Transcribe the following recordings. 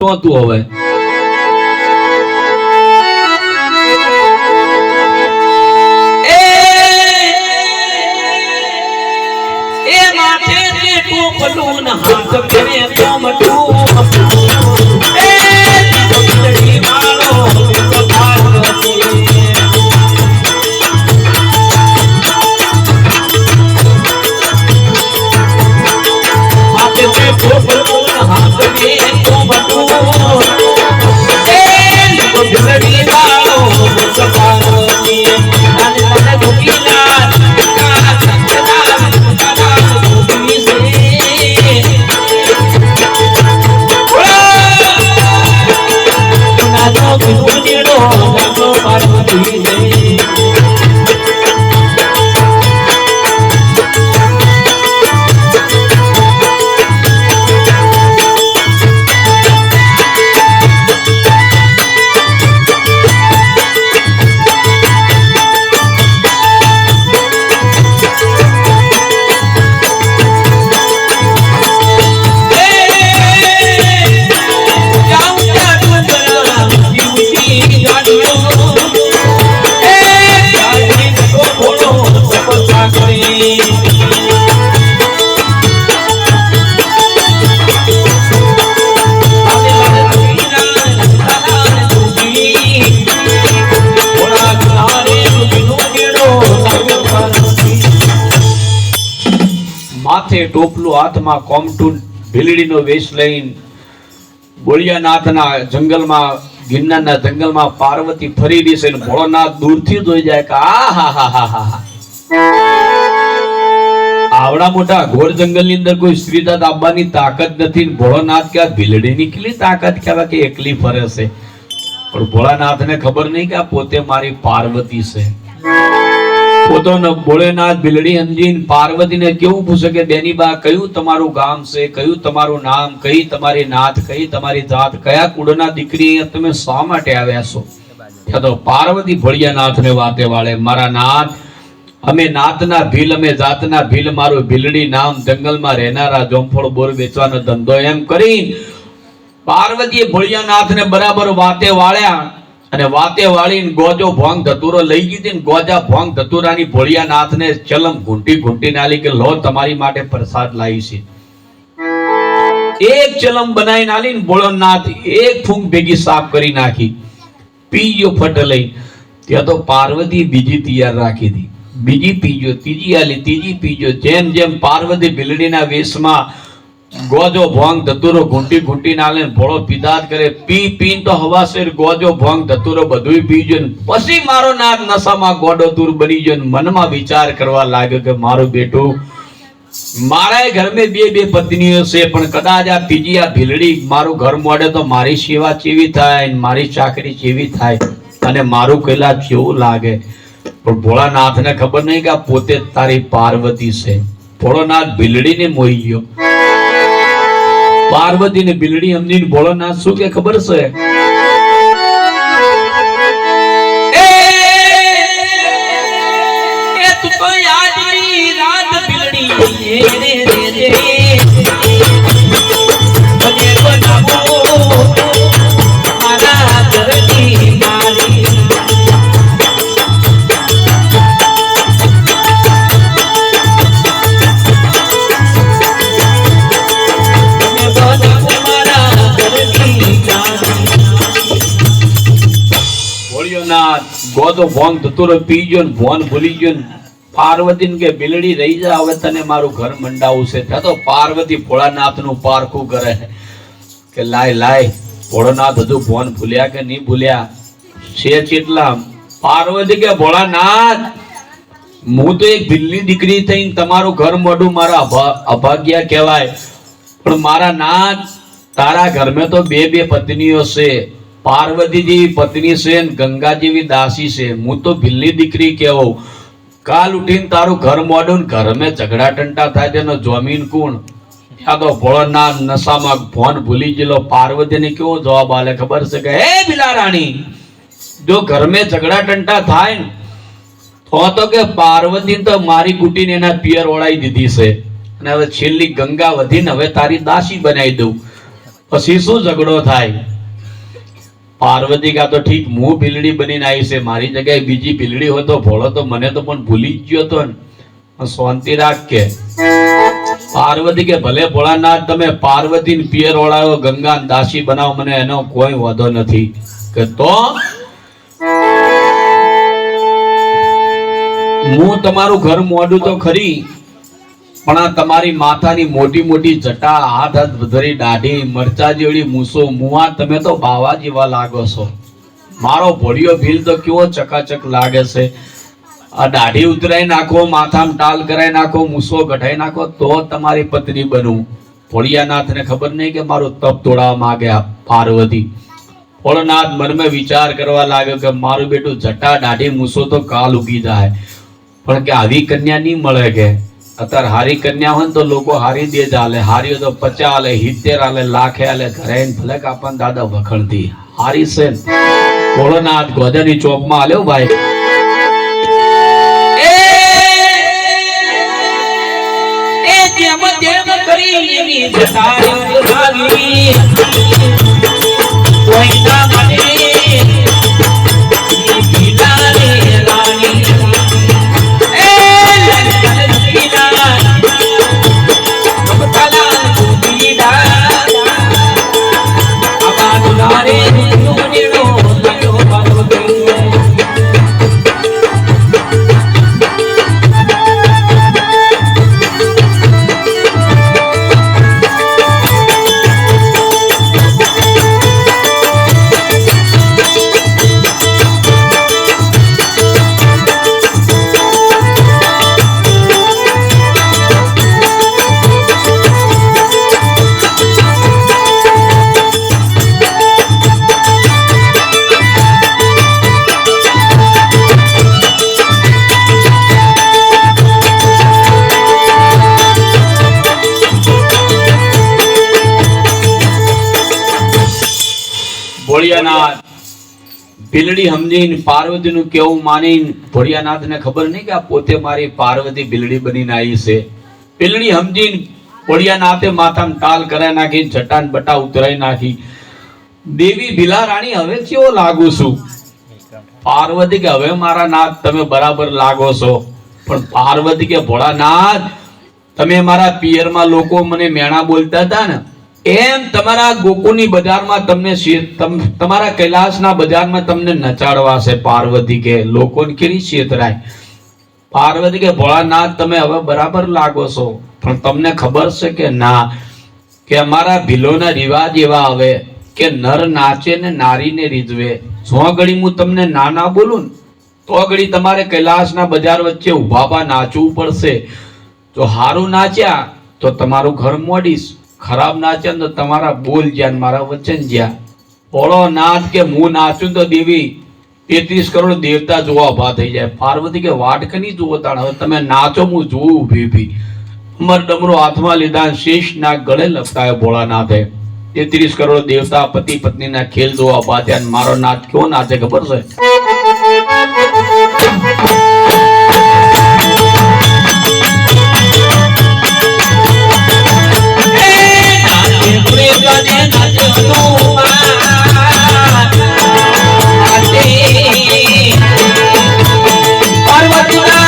નહોતું હવે. એ માથે તે ટોપલું હાથ મેરે નાનો વિભૂતિનો નાનો પાર્વતી ટોપલું હાથમાં કોમટું ભીલડીનો વેશ લઈને બોળિયાનાથના જંગલમાં, ગિરનારના જંગલમાં પાર્વતી ફરી રહી ભોળોનાથ દૂરથી જોઈ જાય કે આ હા હા હા હા હા. આવડા મોટા ઘોર જંગલની અંદર કોઈ સ્ત્રીદાત આવવાની તાકાત નથી ને ભોળોનાથ કે આ ભીલડીની કેટલી તાકાત કહેવાય કે એકલી ફરે છે. પણ ભોળાનાથને ખબર નહીં કે આ પોતે મારી પાર્વતી છે. પોતાનો ભોળેનાથ બિલડી સમજીને પાર્વતીને કેવું પૂછે કે, બેની બા, કયું તમારું ગામ છે? કયું તમારું નામ? કઈ તમારી નાથ કઈ તમારી જાત? કયા કુળના દીકરી તમે શા માટે આવ્યા છો? તો પાર્વતી ભોળિયાનાથને વાતે વાળે, મારા નાથ, અમે નાતના ભીલ, અમે જાતના ભીલ, મારું ભીલડી નામ જંગલમાં રહેનારા જોમફળ બોર વેચવાનો ધંધો એમ કરી પાર્વતીએ ભોળિયાનાથને બરાબર વાતે વાળ્યા. અને વાતે વાળી ગોજો ભોંગ ધતુરો લઈ ગઈ ગોજા ભોંગ ધતુરાની ભોળિયાનાથને ચલમ ઘૂંટી ઘૂંટી નાલી કે લો, તમારી માટે પ્રસાદ લાવી છે. એક ચલમ બનાવી નાલી ને એક ફૂંક ભેગી સાફ કરી નાખી. પીજો ફટ લઈ. ત્યાં તો પાર્વતી બીજી તૈયાર રાખી હતી. બીજી પીજો, ત્રીજી આલી, ત્રીજી પીજો, જેમ જેમ પાર્વતી બિલડીના વેશમાં ગોજો ભોંગ ધતુરો ઘૂંટી ઘૂંટી ને ભોળો પીદાત કરે. પી પી તો હવાશેર ગોજો ભોંગ ધતુરો બધું પીજો ને પછી મારો નાથ નશામાં ગોડો દૂર બની ગયો મનમાં વિચાર કરવા લાગ્યો કે મારું બેટું મારા ઘરમાં બે બે પત્નીઓ છે, પણ કદાચ આ ત્રીજી આ ભીલડી મારું ઘર મોડે તો મારી સેવા ચેવી થાય મારી ચાકરી ચેવી થાય અને મારું કૈલા કેવું લાગે. પણ ભોળાનાથને ખબર નહીં કે પોતે તારી પાર્વતી છે. ભોળોનાથ ભીલડીને મોહી ગયો. પાર્વતી ને બિલડી અમની ભોળોનાથ શું કે ખબર છે તું તો યાદની ભોળિયોનાથ ગોદો થતો રહ્યો પી ગયો ને ભોન ભૂલી ગયો ને. પાર્વતી કે બિલડી રહી જા, હવે તને મારું ઘર મંડાવું છે. તો પાર્વતી ભોળાનાથનું પારખું કરે કે લાય લાય, ભોળાનાથ હજુ ભોન ભૂલ્યા કે નહીં ભૂલ્યા? છે ચેટલા? પાર્વતી કે, ભોળાનાથ, હું તો એક ભીલની દીકરી થઈને તમારું ઘર મોઢું મારા અભા- અભાગ્યા કહેવાય. પણ મારા નાથ, તારા ઘરમાં તો બે બે પત્નીઓ છે. પાર્વતી જેવી પત્ની છે ને ગંગા જેવી દાસી છે. હું તો ભીલની દીકરી કહેવો. કાલ ઉઠીને તારું ઘર મોડું ને ઘરમાં ઝઘડા ટંટા થાય તેનો જમીન કોણ. યાદો ભોળના નશામાં ફોન ભૂલી ગયેલો. પાર્વતીને કેવો જવાબ આલે ખબર છે કે, હે બિલા રાણી જો ઘરમાં ઝઘડા ટંટા થાય ને, તો તો કે પાર્વતી તો મારી કુટીને એના પિયર ઓળાઈ દીધી છે. અને હવે છેલ્લી ગંગા વધીને હવે તારી દાસી બનાવી દઉં. પછી શું ઝઘડો થાય? પાર્વતી કા તો ઠીક હું ભીલડી બનીને આવી છે. મારી જગ્યાએ બીજી ભીલડી હોય તો ભોળો તો મને તો પણ ભૂલી જ ગયો તો શાંતિ રાખ કે પાર્વતી કે ભલે ભોળાનાથ તમે પાર્વતી પિયર ઓળાયો ગંગા દાસી બનાવો, મને એનો કોઈ વાંધો નથી. કે તો? હું તમારું ઘર મોડું તો ખરી. પણ આ તમારી માથાની મોટી મોટી જટા, હાથ હાથ ધરી દાઢી, મરચા જેવડી મૂસો, મુવા, તમે તો બાવા જેવા લાગો છો. મારો ભોળિયો ભીલ તો કેવો ચકાચક લાગે છે. આ દાઢી ઉતરાઈ નાખો, માથામાં ટાલ કરાઈ નાખો, મૂસો ગઢાઈ નાખો, તો તમારી પત્ની બનવું ભોળિયાનાથને ખબર નહીં કે મારું તપ તોડાવવા માંગે આ પાર્વતી. ભોળનાથ મનમાં વિચાર કરવા લાગ્યો કે મારું બેટું જટા, દાઢી, મૂસો તો કાલ ઉગી જાય. પણ કે આવી કન્યા નહીં મળે કે? અત્યારે હારી કન્યા હોય ને તો લોકો હારી દે જ હાલે હારી તો પચા હાલે હિત્તેર હાલે લાખે હાલે ઘરે ભલે કાપણ દાદા વખણતી હારી છે ને. ભોળોનાથ ગોધાની ચોકમાં હાલ્યો ભાઈ કરી જટારી ઉડાવી. કોઈના ભીલડી સમજીને પાર્વતીનું કેવું માનીને, ભોળિયાનાથને ખબર નહીં કે આ પોતે મારી પાર્વતી બિલડી બનીને આવી છે? બિલડી સમજીને ભોળિયાનાથે માથામાં ટાલ કરાઈ નાખી જટાન બટા ઉતરાઈ નાખી. દેવી ભીલા રાણી હવે કેવો લાગુ છું? પાર્વતી કે, હવે મારા નાથ તમે બરાબર લાગો છો. પણ પાર્વતી કે, ભોળાનાથ, તમે મારા પિયરમાં લોકો મને મેણા બોલતા હતા ને એમ તમારા ગોકુળની બજારમાં તમને તમ- તમારા કૈલાસના બજારમાં તમને નચાડવાશે પાર્વતી કે લોકોને કેવી છેતરાય પાર્વતી કે ભોળાનાથ, તમે હવે બરાબર લાગો છો. પણ તમને ખબર છે કે ના, કે અમારા ભીલોના રિવાજ એવા આવે કે નર નાચે ને નારીને રીઝવે. જો ઘડી હું તમને ના ના બોલું ને, તો ઘડી તમારે કૈલાસના બજાર વચ્ચે ઉભાબા નાચવું પડશે. જો હારું નાચ્યા, તો તમારું ઘર મોડીશ. ખરાબ નાચ્યા ને તો તમારા બોલ જ્યાં મારા વચન જ્યાં. ઓળો નાથ કે હું નાચું તો દેવી તેત્રીસ કરોડ દેવતા જોવા ઊભા થઈ જાય. પાર્વતી કે વાટકની જુઓ તાણ? હવે તમે નાચો હું જોઉં ઊભી ઊભી અમર ડમરો હાથમાં લીધા શેષ ના ગળે ભોળા ભોળાનાથે. તેત્રીસ કરોડ દેવતા પતિ પત્નીના ખેલ જોવા ઊભા થયા મારો નાથ કેવો નાચે ખબર છે? પાર્વતીના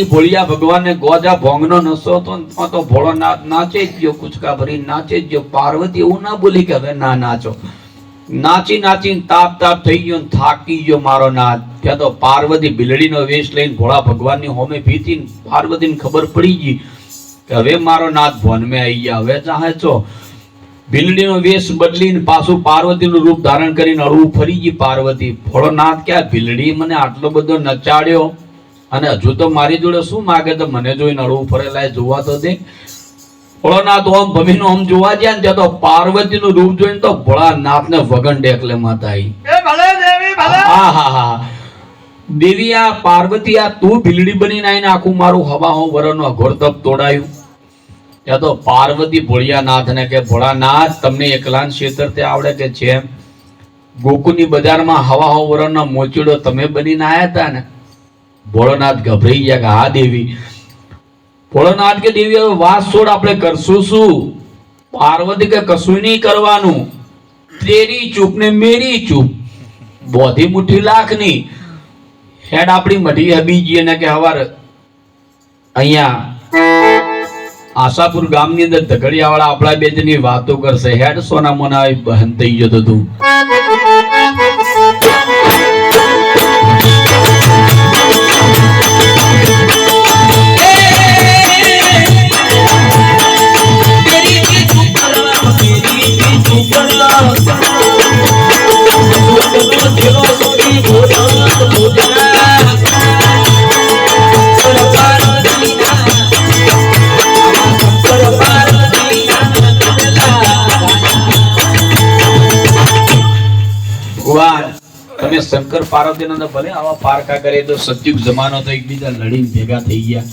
પાર્વતી ભોળિયા ભગવાનને ગોજા ભોંગનો નસો તો તો ભોળોનાથ નાચે જ ગયો, કુચકા ભરી નાચે જ ગયો. પાર્વતી એવું ના બોલી કે હવે ના નાચો. નાચી નાચી તાપ તાપ થઈ ગયો થાકી ગયો મારો નાથ. ત્યાં તો પાર્વતી બિલડીનો વેશ લઈને ભોળા ભગવાનની હોમે ભીતી ને પાર્વતીને ખબર પડી ગઈ કે હવે મારો નાથ ભવનમાં આવી ગયા. હવે ચાહે છો બિલડીનો વેશ બદલીને પાછું પાર્વતીનું રૂપ ધારણ કરીને અળવું ફરી ગઈ પાર્વતી. ભોળો નાથ ક્યાં? ભીલડી મને આટલો બધો નચાડ્યો. અને હજુ તો મારી જોડે શું માગે તો મને જોઈને નડવું ફરેલા લાય જોવા તો દે. ભોળાનાથ ઓમ ભમીનો ઓમ જોવા ગયા ને ત્યાં તો પાર્વતીનું રૂપ જોઈને તો ભોળાનાથને વગન ડેકલે માતા આવી દેવી હા હા હા. દેવી આ પાર્વતી આ તું ભીલડી બનીને આવીને આખું મારું હવા હો વરનો અઘોરતપ તોડાયું. ત્યાં તો પાર્વતી ભોળિયાનાથને કે ભોળાનાથ તમને એકલાન ક્ષેત્ર તે આવડે કે જેમ ગોકુળની બજારમાં હવા હો વરનો મોચીડો તમે બનીને આયા હતા ને? ભોળોનાથ ગભરાઈ ગયા કે, હા, દેવી. ભોળોનાથ કે, દેવી, હવે વાત છોડ, આપણે કરશું શું? પાર્વતી કે, કશું નહીં કરવાનું. તેરી ચૂપ ને મેરી ચૂપ. બોધી મુઠ્ઠી લાખની હેડ આપણી મઢી હબીજી અને કે, હવાર અહીંયા આશાપુર ગામની અંદર ધગડિયાવાળા આપણા બે ની વાતો કરશે. હેડ સોના મોના બહન થઈ જતો તું. શંકર પાર્વતીનો તો ભલે આવા પારકા કરે તો સતયુગ જમાનો તો એકબીજા લડીને ભેગા થઈ ગયા.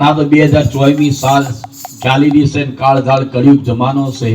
આ તો બે હજાર ચોવીસ સાલ ચાલી ને કાળઝાળ કળિયુગ જમાનો છે.